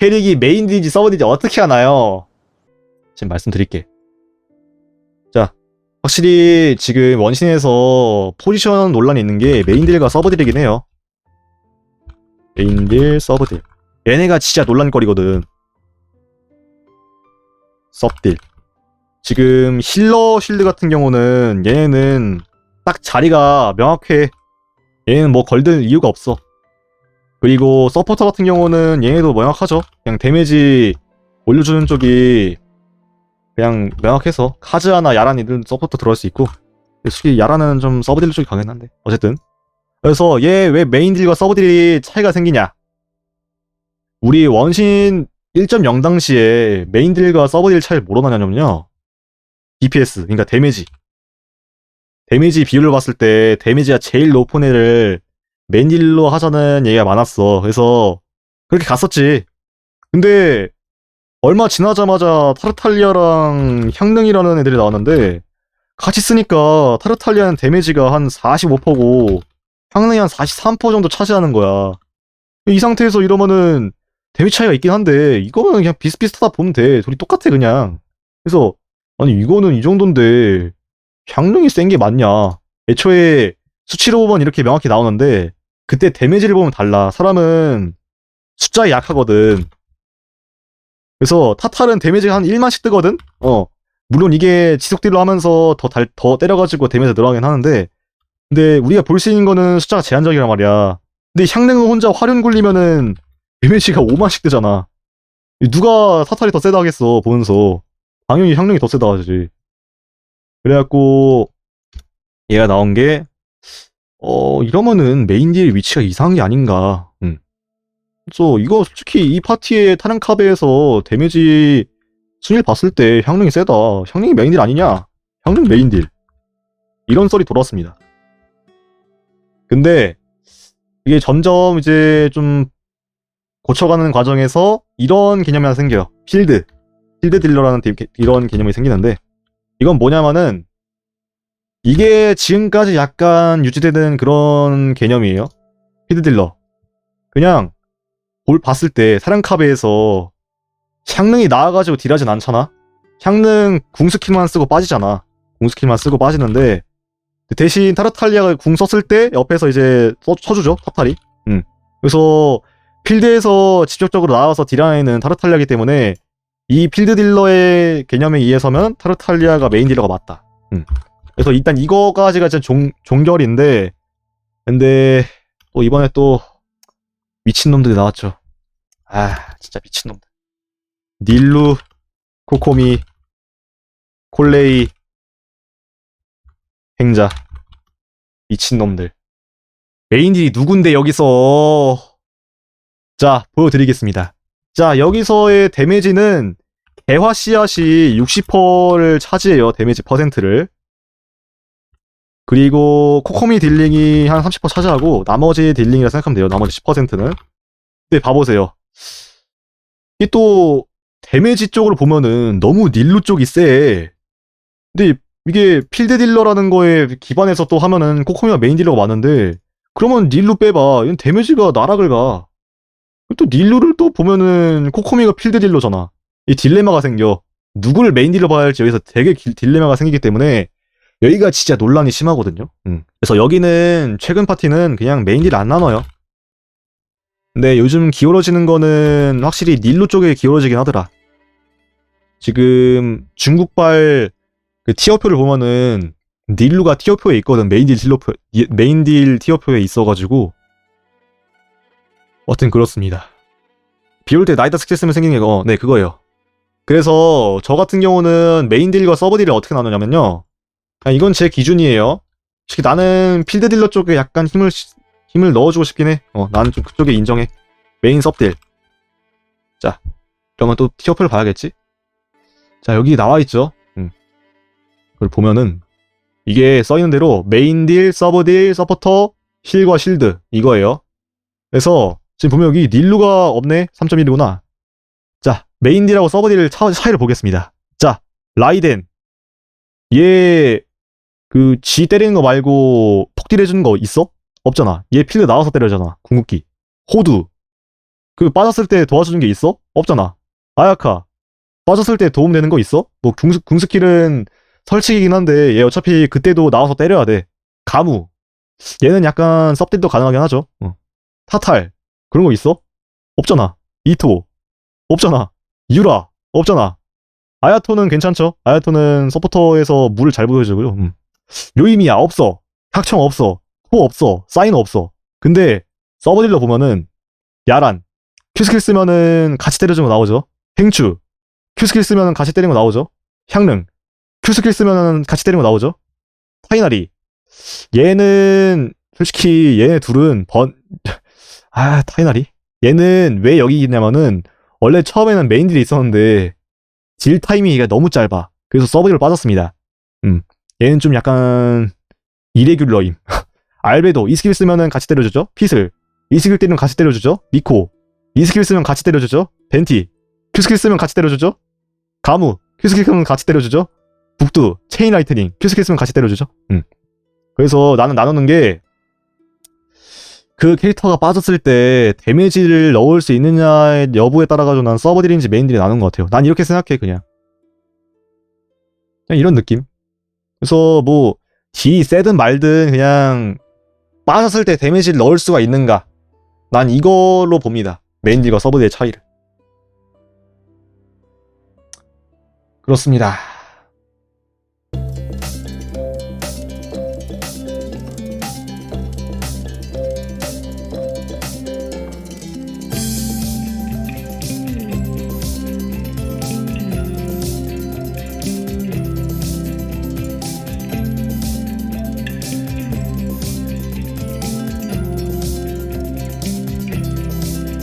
캐릭이 메인 딜인지 서브 딜인지 어떻게 하나요? 지금 말씀드릴게. 자, 확실히 지금 원신에서 포지션 논란이 있는 게 메인 딜과 서브 딜이긴 해요. 메인 딜, 서브 딜. 얘네가 진짜 논란거리거든. 서브 딜. 지금 힐러 쉴드 같은 경우는 얘네는 딱 자리가 명확해. 얘는 뭐 걸들 이유가 없어. 그리고 서포터 같은 경우는 얘네도 명확하죠. 그냥 데미지 올려주는 쪽이 그냥 명확해서 카즈아나 야란이든 서포터 들어갈 수 있고 솔직히 야란은 좀 서브딜 쪽이 강했긴 한데 어쨌든. 그래서 얘 왜 메인딜과 서브딜이 차이가 생기냐? 우리 원신 1.0 당시에 메인딜과 서브딜 차이를 뭐로 나냐면요. DPS 그러니까 데미지. 데미지 비율을 봤을 때 데미지가 제일 높은 애를 메인딜로 하자는 얘기가 많았어 그래서 그렇게 갔었지 근데 얼마 지나자마자 타르탈리아랑 향릉이라는 애들이 나왔는데 같이 쓰니까 타르탈리아는 데미지가 한 45%고 향릉이 한 43% 정도 차지하는 거야. 이 상태에서 이러면은 데미지 차이가 있긴 한데 이거는 그냥 비슷비슷하다 보면 돼. 둘이 똑같아 그냥. 그래서 아니 이거는 이 정도인데 향릉이 센 게 맞냐. 애초에 수치로 보면 이렇게 명확히 나오는데 그때 데미지를 보면 달라. 사람은 숫자에 약하거든. 그래서 타탈은 데미지가 한 1만씩 뜨거든? 어. 물론 이게 지속딜로 하면서 더, 달, 더 때려가지고 데미지가 늘어나긴 하는데, 근데 우리가 볼 수 있는 거는 숫자가 제한적이란 말이야. 근데 향릉은 혼자 화륜 굴리면은 데미지가 5만씩 뜨잖아. 누가 타탈이 더 세다 하겠어, 보면서. 당연히 향릉이 더 세다 하지. 그래갖고, 얘가 나온 게, 어, 이러면은 메인 딜 위치가 이상한 게 아닌가. 응. 그래서 이거 솔직히 이 파티의 타령 카베에서 데미지 순위를 봤을 때 향릉이 세다. 향릉이 메인 딜 아니냐? 향릉 메인 딜. 이런 썰이 돌았습니다. 근데 이게 점점 이제 좀 고쳐가는 과정에서 이런 개념이 하나 생겨요. 필드. 필드 딜러라는 디- 이런 개념이 생기는데 이건 뭐냐면은 이게 지금까지 약간 유지되는 그런 개념이에요. 필드 딜러. 그냥 볼 봤을 때 사랑카베에서 향릉이 나와가지고 딜하진 않잖아. 향릉 궁 스킬만 쓰고 빠지잖아. 궁 스킬만 쓰고 빠지는데 대신 타르탈리아가 궁 썼을 때 옆에서 이제 써, 쳐주죠 타탈이. 응. 그래서 필드에서 직접적으로 나와서 딜하는 타르탈리아기 때문에 이 필드 딜러의 개념에 의해서면 타르탈리아가 메인 딜러가 맞다. 응. 그래서 일단 이거까지가 진짜 종, 종결인데 근데 또 이번에 또 미친놈들이 나왔죠. 아, 진짜 미친놈들. 닐루, 코코미, 콜레이, 행자. 미친놈들. 메인딜이 누군데, 여기서. 자, 보여드리겠습니다. 자, 여기서의 데미지는 개화 씨앗이 60%를 차지해요, 데미지 퍼센트를. 그리고 코코미 딜링이 한 30% 차지하고 나머지 딜링이라 생각하면 돼요. 나머지 10%는. 근데 봐보세요. 이게 또 데미지 쪽으로 보면은 너무 닐루 쪽이 세. 근데 이게 필드 딜러라는 거에 기반해서 또 하면은 코코미가 메인 딜러가 많은데 그러면 닐루 빼봐. 이건 데미지가 나락을 가. 또 닐루를 또 보면은 코코미가 필드 딜러잖아. 이 딜레마가 생겨. 누구를 메인 딜러 봐야 할지 여기서 되게 길- 딜레마가 생기기 때문에 여기가 진짜 논란이 심하거든요. 음. 그래서 여기는 최근 파티는 그냥 메인 딜 안 나눠요. 근데 요즘 기울어지는 거는 확실히 닐루 쪽에 기울어지긴 하더라. 지금 중국발 그 티어표를 보면은 닐루가 티어표에 있거든. 메인딜 딜러표, 메인딜 티어표에 있어가지고. 어튼 그렇습니다. 비 올 때 나이다 스킬 쓰면 생기는 게, 어, 네, 그거예요. 그래서 저 같은 경우는 메인딜과 서브딜을 어떻게 나누냐면요. 아, 이건 제 기준이에요. 솔직히 나는 필드 딜러 쪽에 약간 힘을 시- 힘을 넣어주고 싶긴 해. 어, 나는 좀 그쪽에 인정해. 메인 섭딜. 자, 그러면 또 티어표를 봐야겠지? 자, 여기 나와 있죠. 음. 그걸 보면은 이게 써 있는 대로 메인 딜, 서브 딜, 서포터, 힐과 실드 이거예요. 그래서 지금 보면 여기 닐루가 없네. 3.1이구나. 자, 메인 딜하고 서브 딜 차, 차이를 보겠습니다. 자, 라이덴. 얘 그 지 때리는 거 말고 폭딜 해주는 거 있어? 없잖아. 얘 필드 나와서 때려잖아. 궁극기. 호두. 그 빠졌을 때 도와주는 게 있어? 없잖아. 아야카 빠졌을 때 도움 되는 거 있어? 뭐 궁스, 궁스킬은 설치기긴 한데 얘 어차피 그때도 나와서 때려야 돼. 가무 얘는 약간 섭딜도 가능하긴 하죠. 어. 타탈 그런 거 있어? 없잖아. 이토 없잖아. 유라 없잖아. 아야토는 괜찮죠? 아야토는 서포터에서 물을 잘 보여주고요. 음. 요이미야 없어. 탁청 없어. 토 없어. 사인 없어. 근데 서버딜러 보면은 야란 큐스킬 쓰면은 같이 때려주는 거 나오죠. 행추 큐스킬 쓰면은 같이 때리는 거 나오죠. 향릉 큐스킬 쓰면은 같이 때리는 거 나오죠. 타이나리 얘는 솔직히 얘네 둘은 번 아 타이나리 얘는 왜 여기 있냐면은 원래 처음에는 메인딜이 있었는데 질 타이밍이 너무 짧아. 그래서 서버딜로 빠졌습니다. 음 얘는 좀 약간 이레귤러임. 알베도 이 스킬 쓰면은 같이 때려주죠. 피슬 이 스킬 때리면 같이 때려주죠. 미코 이 스킬 쓰면 같이 때려주죠. 벤티 큐 스킬 쓰면 같이 때려주죠. 가무 큐 스킬 쓰면 같이 때려주죠. 북두 체인 라이트닝 큐 스킬 쓰면 같이 때려주죠. 음. 그래서 나는 나누는 게 그 캐릭터가 빠졌을 때 데미지를 넣을 수 있느냐의 여부에 따라가지고 난 서버딜인지 메인딜이 나눈 것 같아요. 난 이렇게 생각해 그냥. 그냥 이런 느낌. 그래서 뭐 딜이 세든 말든 그냥 빠졌을 때 데미지를 넣을 수가 있는가. 난 이걸로 봅니다. 메인 딜과 서버딜의 차이를. 그렇습니다.